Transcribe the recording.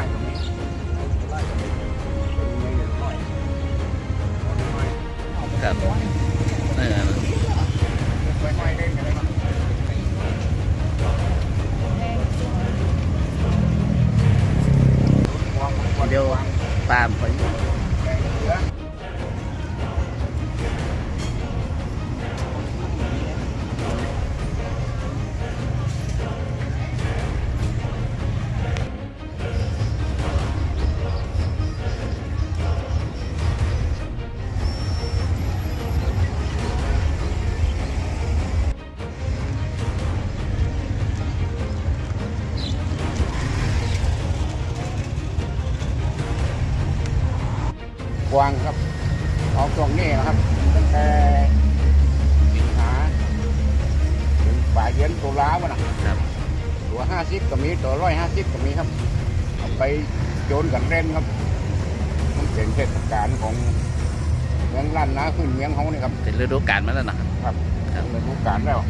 อาขนาดนี้ละคนละบาทขายตัวห้าสิบหมดแหละหัวร้อยหัวร้อยตรงนี้ตรงนี้ไม่หัวร้อยครับเออไปไปเล่นกันเลยเนาะเดี๋ยวตามไป กวางครับเอาตรงนี้นะครับตั้งแต่สิงหาถึงปลายเดือนตุลาวะนะครับตัวห้าสิบก็มีตัวร้อยห้าสิบก็มีครับเอาไปโจนกันเล่นครับ มันเป็นเทศกาลของเมืองล้านนาขึ้นเมืองเขานี่ครับเป็นฤดูกาลมาแล้วนะครับครับฤดูกาลแล้ว